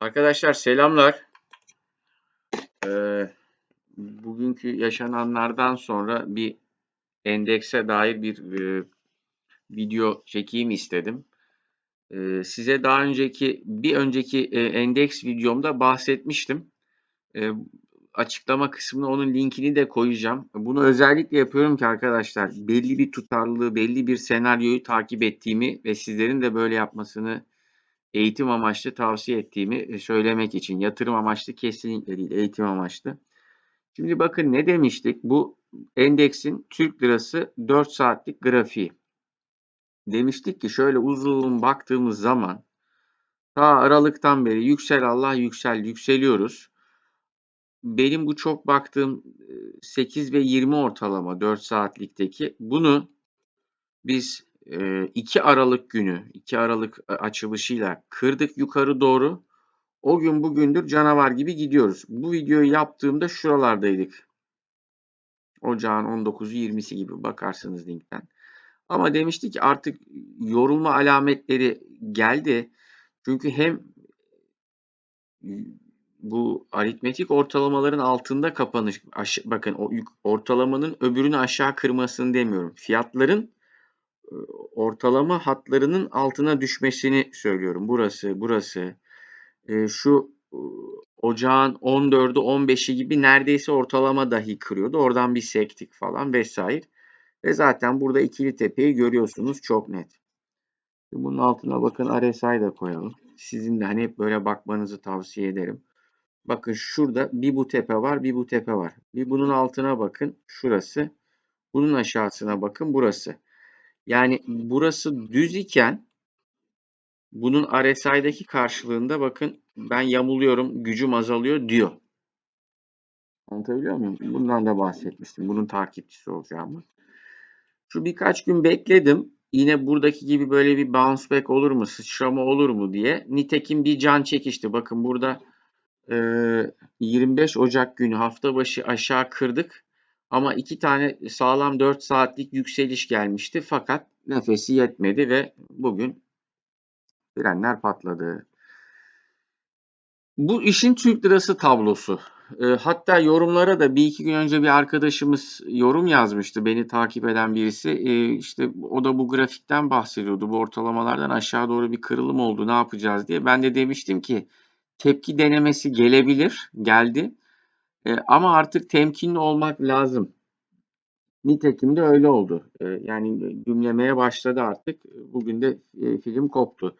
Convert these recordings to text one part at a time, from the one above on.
Arkadaşlar selamlar. Ee, bugünkü yaşananlardan sonra bir endekse dair bir e, video çekeyim istedim. Ee, size daha önceki bir önceki e, endeks videomda bahsetmiştim. E, açıklama kısmına onun linkini de koyacağım. Bunu özellikle yapıyorum ki arkadaşlar belli bir tutarlılığı, belli bir senaryoyu takip ettiğimi ve sizlerin de böyle yapmasını eğitim amaçlı tavsiye ettiğimi e, söylemek için. Yatırım amaçlı kesinlikle değil, eğitim amaçlı. Şimdi bakın ne demiştik? Bu endeksin Türk lirası 4 saatlik grafiği. Demiştik ki şöyle uzun baktığımız zaman ta Aralık'tan beri yüksel Allah yüksel yükseliyoruz. Benim bu çok baktığım 8 ve 20 ortalama 4 saatlikteki bunu biz 2 Aralık günü 2 Aralık açılışıyla kırdık yukarı doğru. O gün bugündür canavar gibi gidiyoruz. Bu videoyu yaptığımda şuralardaydık. Ocağın 19'u 20'si gibi bakarsınız linkten. Ama demiştik artık yorulma alametleri geldi. Çünkü hem bu aritmetik ortalamaların altında kapanış bakın o ortalamanın öbürünü aşağı kırmasını demiyorum. Fiyatların ortalama hatlarının altına düşmesini söylüyorum. Burası, burası. şu ocağın 14'ü 15'i gibi neredeyse ortalama dahi kırıyordu. Oradan bir sektik falan vesaire. Ve zaten burada ikili tepeyi görüyorsunuz çok net. Bunun altına bakın RSI da koyalım. Sizin de hani hep böyle bakmanızı tavsiye ederim. Bakın şurada bir bu tepe var, bir bu tepe var. Bir bunun altına bakın, şurası. Bunun aşağısına bakın, burası. Yani burası düz iken bunun RSI'daki karşılığında bakın ben yamuluyorum, gücüm azalıyor diyor. Anlatabiliyor muyum? Bundan da bahsetmiştim. Bunun takipçisi olacağımı. Şu birkaç gün bekledim. Yine buradaki gibi böyle bir bounce back olur mu, sıçrama olur mu diye. Nitekim bir can çekişti. Bakın burada 25 Ocak günü hafta başı aşağı kırdık. Ama iki tane sağlam 4 saatlik yükseliş gelmişti. Fakat nefesi yetmedi ve bugün frenler patladı. Bu işin Türk lirası tablosu. hatta yorumlara da bir iki gün önce bir arkadaşımız yorum yazmıştı. Beni takip eden birisi. işte o da bu grafikten bahsediyordu. Bu ortalamalardan aşağı doğru bir kırılım oldu. Ne yapacağız diye. Ben de demiştim ki tepki denemesi gelebilir, geldi. E, ama artık temkinli olmak lazım. Nitekim de öyle oldu. E, yani gümlemeye başladı artık. Bugün de e, film koptu.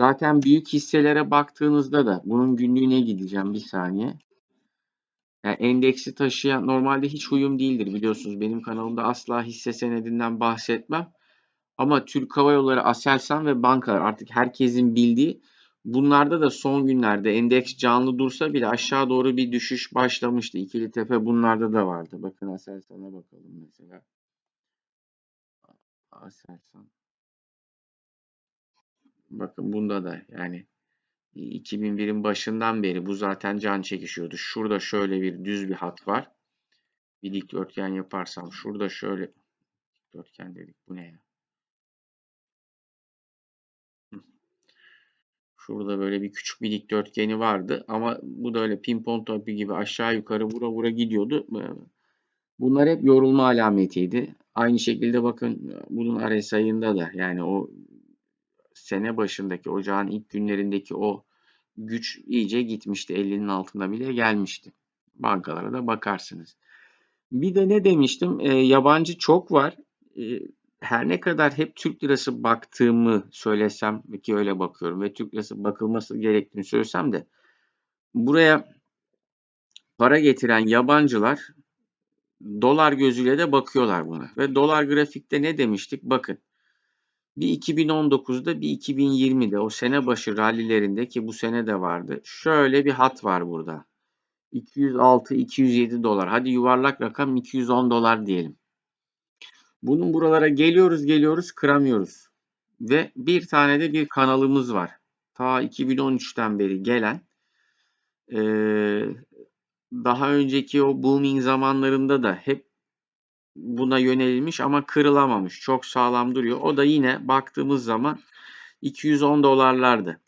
Zaten büyük hisselere baktığınızda da bunun günlüğüne gideceğim bir saniye. Yani endeksi taşıyan normalde hiç huyum değildir biliyorsunuz. Benim kanalımda asla hisse senedinden bahsetmem. Ama Türk Hava Yolları, Aselsan ve bankalar artık herkesin bildiği Bunlarda da son günlerde endeks canlı dursa bile aşağı doğru bir düşüş başlamıştı. İkili tepe bunlarda da vardı. Bakın Aselsan'a bakalım mesela. Aselsan. Bakın bunda da yani 2001'in başından beri bu zaten can çekişiyordu. Şurada şöyle bir düz bir hat var. Bir dikdörtgen yaparsam şurada şöyle dikdörtgen dedik. Bu ne ya? Şurada böyle bir küçük bir dikdörtgeni vardı ama bu da öyle pimpon topu gibi aşağı yukarı vura vura gidiyordu. Bunlar hep yorulma alametiydi. Aynı şekilde bakın bunun RSI'ında da yani o sene başındaki ocağın ilk günlerindeki o güç iyice gitmişti. 50'nin altında bile gelmişti. Bankalara da bakarsınız. Bir de ne demiştim? E, yabancı çok var. E, her ne kadar hep Türk lirası baktığımı söylesem ki öyle bakıyorum ve Türk lirası bakılması gerektiğini söylesem de buraya para getiren yabancılar dolar gözüyle de bakıyorlar buna. Ve dolar grafikte ne demiştik? Bakın bir 2019'da bir 2020'de o sene başı rallilerinde ki bu sene de vardı. Şöyle bir hat var burada. 206-207 dolar. Hadi yuvarlak rakam 210 dolar diyelim. Bunun buralara geliyoruz geliyoruz kıramıyoruz. Ve bir tane de bir kanalımız var. Ta 2013'ten beri gelen ee, daha önceki o booming zamanlarında da hep buna yönelilmiş ama kırılamamış. Çok sağlam duruyor. O da yine baktığımız zaman 210 dolarlardı.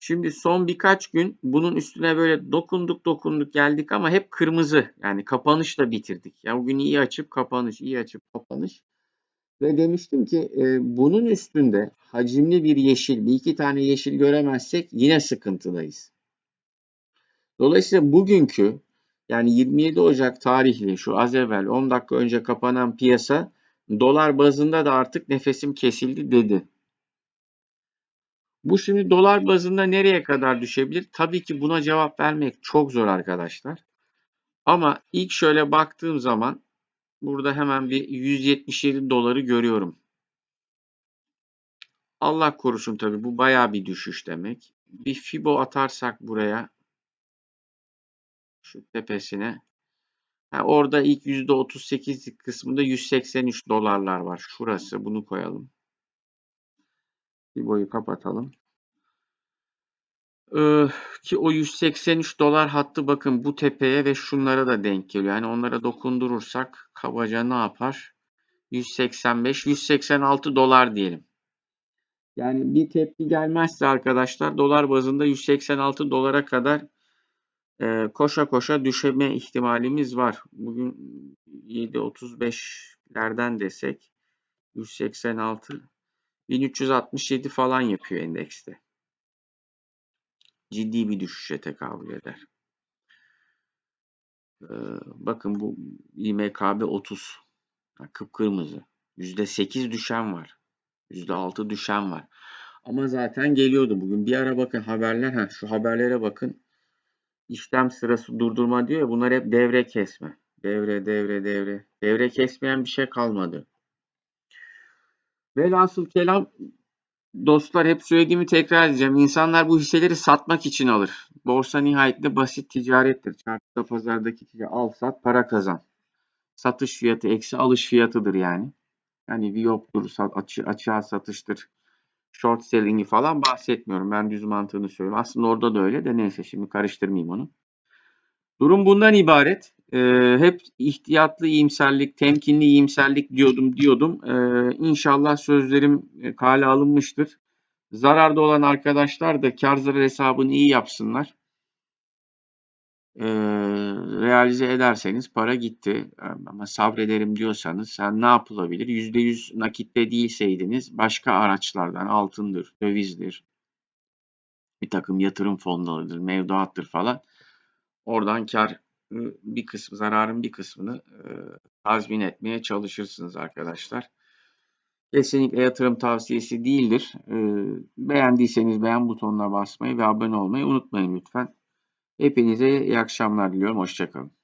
Şimdi son birkaç gün bunun üstüne böyle dokunduk dokunduk geldik ama hep kırmızı. Yani kapanışla bitirdik. Ya bugün iyi açıp kapanış, iyi açıp kapanış. Ve demiştim ki e, bunun üstünde hacimli bir yeşil, bir iki tane yeşil göremezsek yine sıkıntıdayız. Dolayısıyla bugünkü yani 27 Ocak tarihli şu az evvel 10 dakika önce kapanan piyasa dolar bazında da artık nefesim kesildi dedi. Bu şimdi dolar bazında nereye kadar düşebilir? Tabii ki buna cevap vermek çok zor arkadaşlar. Ama ilk şöyle baktığım zaman burada hemen bir 177 doları görüyorum. Allah korusun tabii bu baya bir düşüş demek. Bir Fibo atarsak buraya şu tepesine. Ha, orada ilk %38'lik kısmında 183 dolarlar var. Şurası bunu koyalım. Fibo'yu kapatalım. Ee, ki o 183 dolar hattı bakın bu tepeye ve şunlara da denk geliyor. Yani onlara dokundurursak kabaca ne yapar? 185, 186 dolar diyelim. Yani bir tepki gelmezse arkadaşlar dolar bazında 186 dolara kadar e, koşa koşa düşeme ihtimalimiz var. Bugün 7.35'lerden desek 186 1367 falan yapıyor endekste ciddi bir düşüşe tekabül eder. Ee, bakın bu İMKB 30 kıpkırmızı. %8 düşen var. %6 düşen var. Ama zaten geliyordu bugün. Bir ara bakın haberler. Ha, şu haberlere bakın. İşlem sırası durdurma diyor ya bunlar hep devre kesme. Devre devre devre. Devre kesmeyen bir şey kalmadı. Velhasıl kelam Dostlar hep söylediğimi tekrar edeceğim. İnsanlar bu hisseleri satmak için alır. Borsa nihayetinde basit ticarettir. Çarşıda pazardaki ticaret al sat para kazan. Satış fiyatı eksi alış fiyatıdır yani. Yani Viyop'tur, açı, açığa satıştır, short selling'i falan bahsetmiyorum. Ben düz mantığını söylüyorum. Aslında orada da öyle de neyse şimdi karıştırmayayım onu. Durum bundan ibaret. Ee, hep ihtiyatlı iyimserlik, temkinli iyimserlik diyordum diyordum. Ee, inşallah sözlerim e, kale alınmıştır. Zararda olan arkadaşlar da kar zarar hesabını iyi yapsınlar. Ee, realize ederseniz para gitti. Ama sabrederim diyorsanız sen ne yapılabilir? %100 nakitte değilseydiniz başka araçlardan altındır, dövizdir, bir takım yatırım fonlarıdır, mevduattır falan Oradan kar bir kısmı, zararın bir kısmını e, tazmin etmeye çalışırsınız arkadaşlar. Kesinlikle yatırım tavsiyesi değildir. E, beğendiyseniz beğen butonuna basmayı ve abone olmayı unutmayın lütfen. Hepinize iyi akşamlar diliyorum. Hoşçakalın.